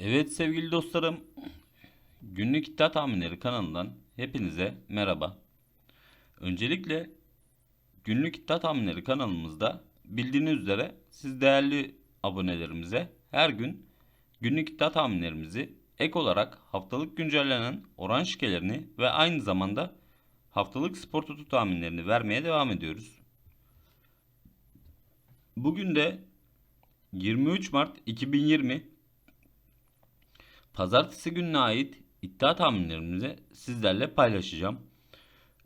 Evet sevgili dostlarım, Günlük İddia Tahminleri kanalından hepinize merhaba. Öncelikle Günlük İddia Tahminleri kanalımızda bildiğiniz üzere siz değerli abonelerimize her gün günlük iddia tahminlerimizi ek olarak haftalık güncellenen oran şikelerini ve aynı zamanda haftalık spor tutu tahminlerini vermeye devam ediyoruz. Bugün de 23 Mart 2020 Pazartesi gününe ait iddia tahminlerimizi sizlerle paylaşacağım.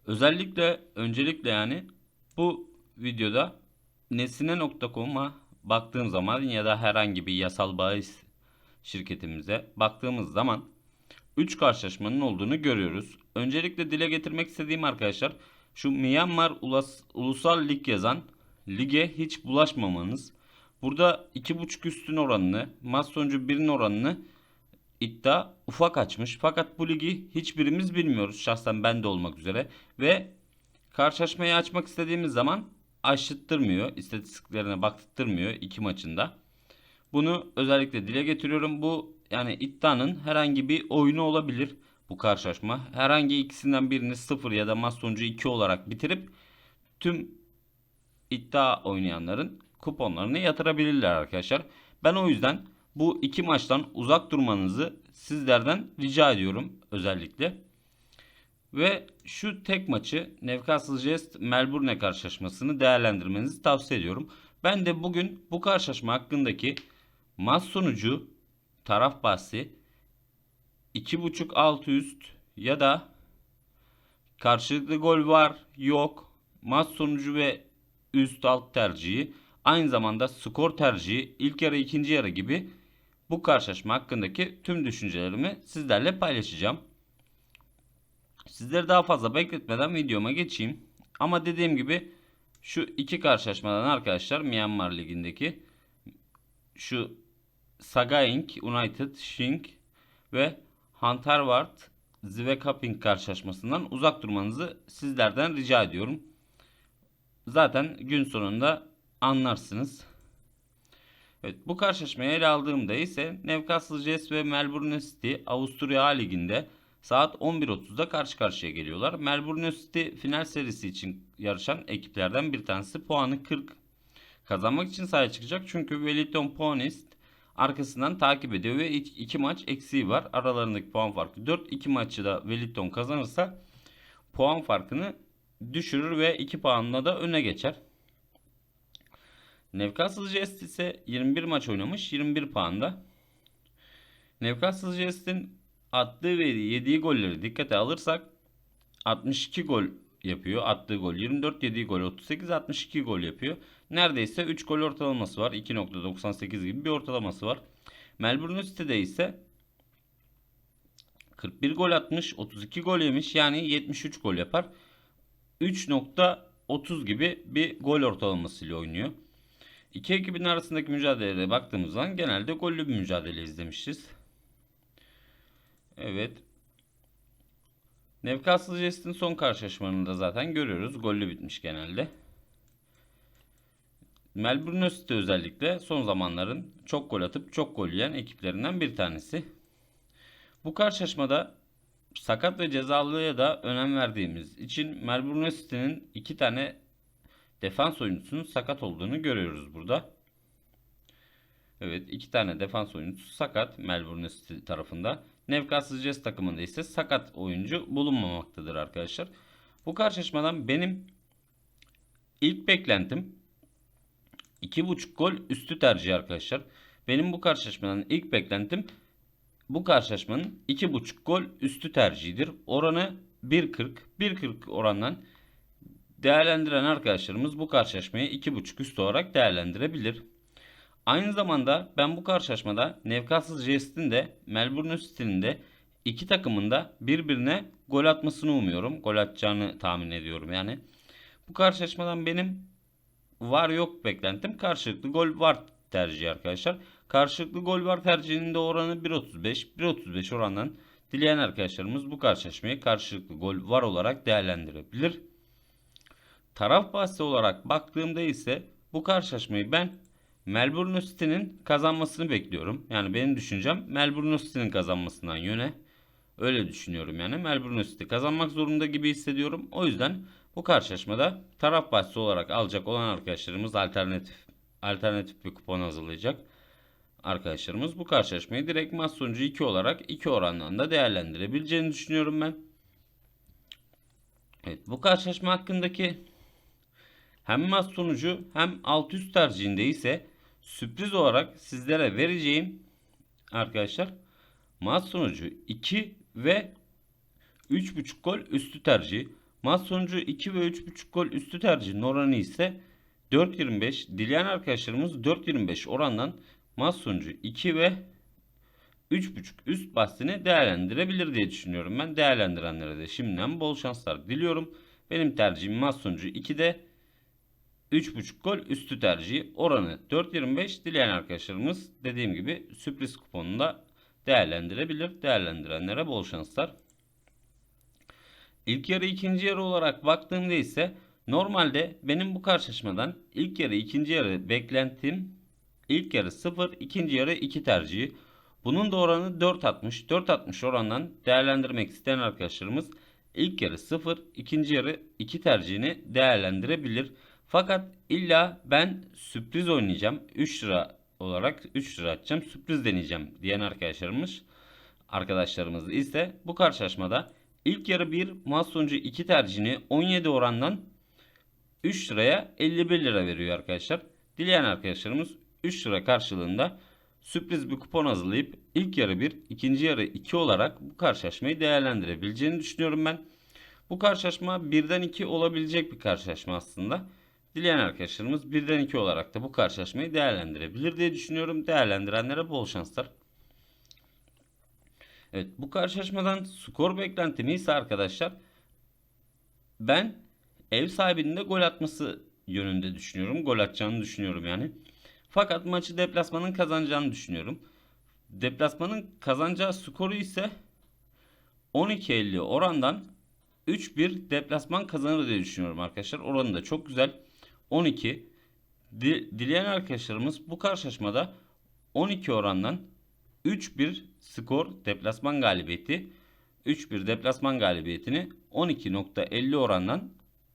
Özellikle öncelikle yani bu videoda nesine.com'a baktığım zaman ya da herhangi bir yasal bahis şirketimize baktığımız zaman 3 karşılaşmanın olduğunu görüyoruz. Öncelikle dile getirmek istediğim arkadaşlar şu Myanmar Ulas- Ulusal Lig yazan lige hiç bulaşmamanız. Burada 2.5 üstün oranını, maç sonucu 1'in oranını iddia ufak açmış. Fakat bu ligi hiçbirimiz bilmiyoruz. Şahsen ben de olmak üzere. Ve karşılaşmayı açmak istediğimiz zaman aşıttırmıyor. İstatistiklerine baktırmıyor iki maçında. Bunu özellikle dile getiriyorum. Bu yani iddianın herhangi bir oyunu olabilir bu karşılaşma. Herhangi ikisinden birini 0 ya da maç sonucu 2 olarak bitirip tüm iddia oynayanların kuponlarını yatırabilirler arkadaşlar. Ben o yüzden bu iki maçtan uzak durmanızı sizlerden rica ediyorum özellikle. Ve şu tek maçı Newcastle Jest Melbourne karşılaşmasını değerlendirmenizi tavsiye ediyorum. Ben de bugün bu karşılaşma hakkındaki maç sonucu taraf bahsi 2.5 alt üst ya da karşılıklı gol var yok maç sonucu ve üst alt tercihi aynı zamanda skor tercihi ilk yarı ikinci yarı gibi bu karşılaşma hakkındaki tüm düşüncelerimi sizlerle paylaşacağım. Sizleri daha fazla bekletmeden videoma geçeyim. Ama dediğim gibi şu iki karşılaşmadan arkadaşlar Myanmar Ligi'ndeki şu Sagaing United Shink ve Hunterward Zwekaping karşılaşmasından uzak durmanızı sizlerden rica ediyorum. Zaten gün sonunda anlarsınız. Evet bu karşılaşmayı ele aldığımda ise Newcastle Jets ve Melbourne City Avusturya A Ligi'nde saat 11.30'da karşı karşıya geliyorlar. Melbourne City final serisi için yarışan ekiplerden bir tanesi puanı 40 kazanmak için sahaya çıkacak. Çünkü Wellington Ponies arkasından takip ediyor ve iki maç eksiği var. Aralarındaki puan farkı 4. İki maçı da Wellington kazanırsa puan farkını düşürür ve 2 puanla da öne geçer. Newcastle Jets ise 21 maç oynamış 21 puanda. Newcastle Jets'in attığı ve yediği golleri dikkate alırsak 62 gol yapıyor. Attığı gol 24, yediği gol 38, 62 gol yapıyor. Neredeyse 3 gol ortalaması var. 2.98 gibi bir ortalaması var. Melbourne City'de ise 41 gol atmış, 32 gol yemiş. Yani 73 gol yapar. 3.30 gibi bir gol ortalamasıyla oynuyor. İki ekibin arasındaki mücadeleye baktığımız zaman genelde gollü bir mücadele izlemişiz. Evet. Newcastle Jets'in son karşılaşmalarını da zaten görüyoruz. Gollü bitmiş genelde. Melbourne City özellikle son zamanların çok gol atıp çok gol yiyen ekiplerinden bir tanesi. Bu karşılaşmada sakat ve cezalıya da önem verdiğimiz için Melbourne City'nin iki tane defans oyuncusunun sakat olduğunu görüyoruz burada. Evet iki tane defans oyuncusu sakat Melbourne City tarafında. Newcastle Jets takımında ise sakat oyuncu bulunmamaktadır arkadaşlar. Bu karşılaşmadan benim ilk beklentim 2.5 gol üstü tercih arkadaşlar. Benim bu karşılaşmadan ilk beklentim bu karşılaşmanın 2.5 gol üstü tercihidir. Oranı 1.40. 1.40 orandan değerlendiren arkadaşlarımız bu karşılaşmayı 2.5 üst olarak değerlendirebilir. Aynı zamanda ben bu karşılaşmada Newcastle Jets'in de Melbourne City'nin de iki takımın da birbirine gol atmasını umuyorum. Gol atacağını tahmin ediyorum yani. Bu karşılaşmadan benim var yok beklentim karşılıklı gol var tercihi arkadaşlar. Karşılıklı gol var tercihinin de oranı 1.35. 1.35 orandan dileyen arkadaşlarımız bu karşılaşmayı karşılıklı gol var olarak değerlendirebilir. Taraf bahsi olarak baktığımda ise bu karşılaşmayı ben Melbourne City'nin kazanmasını bekliyorum. Yani benim düşüncem Melbourne City'nin kazanmasından yöne. Öyle düşünüyorum yani. Melbourne City kazanmak zorunda gibi hissediyorum. O yüzden bu karşılaşmada taraf bahsi olarak alacak olan arkadaşlarımız alternatif alternatif bir kupon hazırlayacak. Arkadaşlarımız bu karşılaşmayı direkt maç sonucu 2 olarak 2 orandan da değerlendirebileceğini düşünüyorum ben. Evet bu karşılaşma hakkındaki hem maç sonucu hem alt üst tercihinde ise sürpriz olarak sizlere vereceğim arkadaşlar maç sonucu 2 ve 3.5 gol üstü tercih. Maç sonucu 2 ve 3.5 gol üstü tercihin oranı ise 4.25. Dileyen arkadaşlarımız 4.25 orandan maç sonucu 2 ve 3.5 üst bahsini değerlendirebilir diye düşünüyorum. Ben değerlendirenlere de şimdiden bol şanslar diliyorum. Benim tercihim maç sonucu 2'de 3.5 gol üstü tercihi oranı 4.25 dileyen arkadaşlarımız dediğim gibi sürpriz kuponunda değerlendirebilir. Değerlendirenlere bol şanslar. İlk yarı ikinci yarı olarak baktığımda ise normalde benim bu karşılaşmadan ilk yarı ikinci yarı beklentim ilk yarı 0 ikinci yarı 2 tercihi. Bunun da oranı 4.60. 4.60 orandan değerlendirmek isteyen arkadaşlarımız ilk yarı 0 ikinci yarı 2 tercihini değerlendirebilir. Fakat illa ben sürpriz oynayacağım. 3 lira olarak 3 lira atacağım. Sürpriz deneyeceğim diyen arkadaşlarımız arkadaşlarımız ise bu karşılaşmada ilk yarı 1 maç sonucu 2 tercihini 17 orandan 3 liraya 51 lira veriyor arkadaşlar. Dileyen arkadaşlarımız 3 lira karşılığında sürpriz bir kupon hazırlayıp ilk yarı 1, ikinci yarı 2 olarak bu karşılaşmayı değerlendirebileceğini düşünüyorum ben. Bu karşılaşma 1'den 2 olabilecek bir karşılaşma aslında. Dileyen arkadaşlarımız 1'den 2 olarak da bu karşılaşmayı değerlendirebilir diye düşünüyorum. Değerlendirenlere bol şanslar. Evet bu karşılaşmadan skor beklentim ise arkadaşlar ben ev sahibinin de gol atması yönünde düşünüyorum. Gol atacağını düşünüyorum yani. Fakat maçı deplasmanın kazanacağını düşünüyorum. Deplasmanın kazanacağı skoru ise 12.50 orandan 3-1 deplasman kazanır diye düşünüyorum arkadaşlar. Oranı da çok güzel. 12. Dileyen arkadaşlarımız bu karşılaşmada 12 orandan 3-1 skor deplasman galibiyeti 3-1 deplasman galibiyetini 12.50 orandan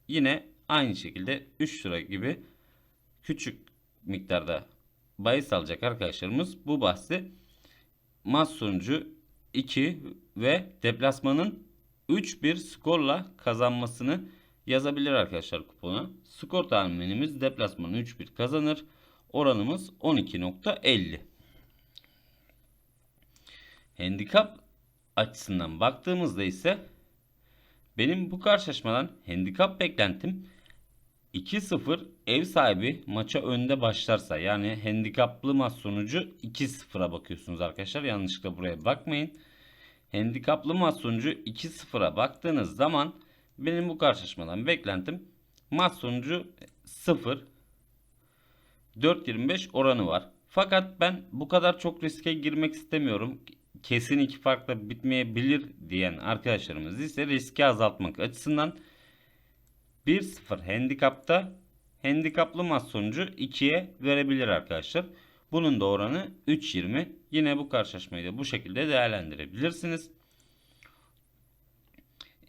yine aynı şekilde 3 lira gibi küçük miktarda bahis alacak arkadaşlarımız bu bahsi maç sonucu 2 ve deplasmanın 3-1 skorla kazanmasını yazabilir arkadaşlar kupona. Skor tahminimiz deplasman 3-1 kazanır. Oranımız 12.50. Handikap açısından baktığımızda ise benim bu karşılaşmadan handikap beklentim 2-0 ev sahibi maça önde başlarsa yani handikaplı maç sonucu 2-0'a bakıyorsunuz arkadaşlar. Yanlışlıkla buraya bakmayın. Handikaplı maç sonucu 2-0'a baktığınız zaman benim bu karşılaşmadan beklentim maç sonucu 0 4.25 oranı var. Fakat ben bu kadar çok riske girmek istemiyorum. Kesin iki farkla bitmeyebilir diyen arkadaşlarımız ise riski azaltmak açısından 1-0 handikapta handikaplı maç sonucu 2'ye verebilir arkadaşlar. Bunun da oranı 3.20. Yine bu karşılaşmayı da bu şekilde değerlendirebilirsiniz.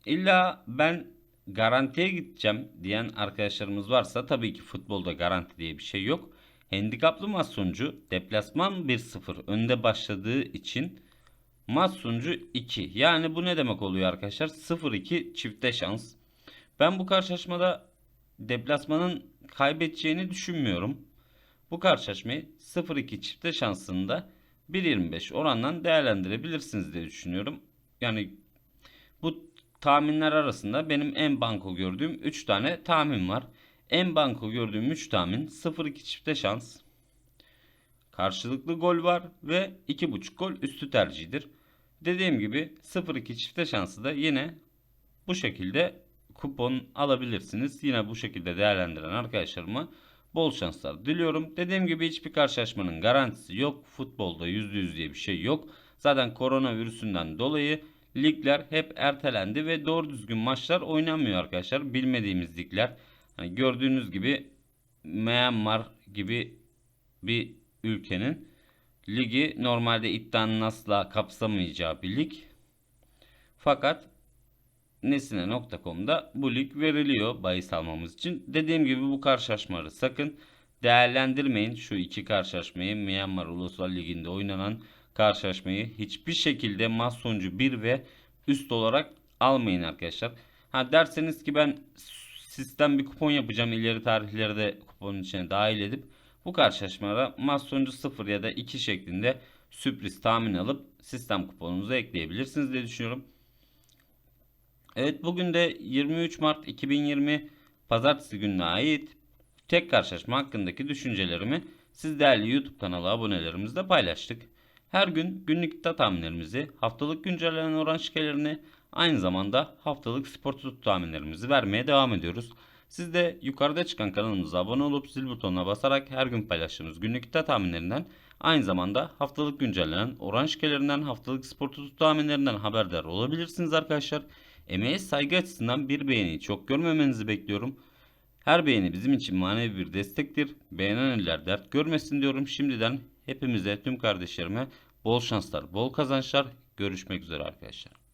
İlla ben garantiye gideceğim diyen arkadaşlarımız varsa tabii ki futbolda garanti diye bir şey yok. Handikaplı maç sonucu deplasman 1-0 önde başladığı için maç sonucu 2. Yani bu ne demek oluyor arkadaşlar? 0-2 çifte şans. Ben bu karşılaşmada deplasmanın kaybedeceğini düşünmüyorum. Bu karşılaşmayı 0-2 çifte şansında 1.25 orandan değerlendirebilirsiniz diye düşünüyorum. Yani bu tahminler arasında benim en banko gördüğüm 3 tane tahmin var. En banko gördüğüm 3 tahmin 0-2 çifte şans. Karşılıklı gol var ve 2.5 gol üstü tercihidir. Dediğim gibi 0-2 çifte şansı da yine bu şekilde kupon alabilirsiniz. Yine bu şekilde değerlendiren arkadaşlarıma bol şanslar diliyorum. Dediğim gibi hiçbir karşılaşmanın garantisi yok. Futbolda %100 diye bir şey yok. Zaten koronavirüsünden dolayı ligler hep ertelendi ve doğru düzgün maçlar oynanmıyor arkadaşlar. Bilmediğimiz ligler. Hani gördüğünüz gibi Myanmar gibi bir ülkenin ligi normalde iddianın asla kapsamayacağı bir lig. Fakat Nesine.com'da bu lig veriliyor bahis almamız için. Dediğim gibi bu karşılaşmaları sakın değerlendirmeyin. Şu iki karşılaşmayı Myanmar Ulusal Ligi'nde oynanan karşılaşmayı hiçbir şekilde maç sonucu 1 ve üst olarak almayın arkadaşlar. Ha derseniz ki ben sistem bir kupon yapacağım. ileri tarihleri de kuponun içine dahil edip bu karşılaşmalara maç sonucu 0 ya da 2 şeklinde sürpriz tahmin alıp sistem kuponunuza ekleyebilirsiniz diye düşünüyorum. Evet bugün de 23 Mart 2020 Pazartesi gününe ait tek karşılaşma hakkındaki düşüncelerimi siz değerli YouTube kanalı abonelerimizle paylaştık. Her gün günlük iddia tahminlerimizi, haftalık güncellenen oran şikelerini, aynı zamanda haftalık spor tutu tahminlerimizi vermeye devam ediyoruz. Siz de yukarıda çıkan kanalımıza abone olup zil butonuna basarak her gün paylaştığımız günlük iddia tahminlerinden aynı zamanda haftalık güncellenen oran şikelerinden, haftalık spor tutu tahminlerinden haberdar olabilirsiniz arkadaşlar. Emeğe saygı açısından bir beğeni çok görmemenizi bekliyorum. Her beğeni bizim için manevi bir destektir. Beğenen eller dert görmesin diyorum. Şimdiden hepimize, tüm kardeşlerime bol şanslar, bol kazançlar. Görüşmek üzere arkadaşlar.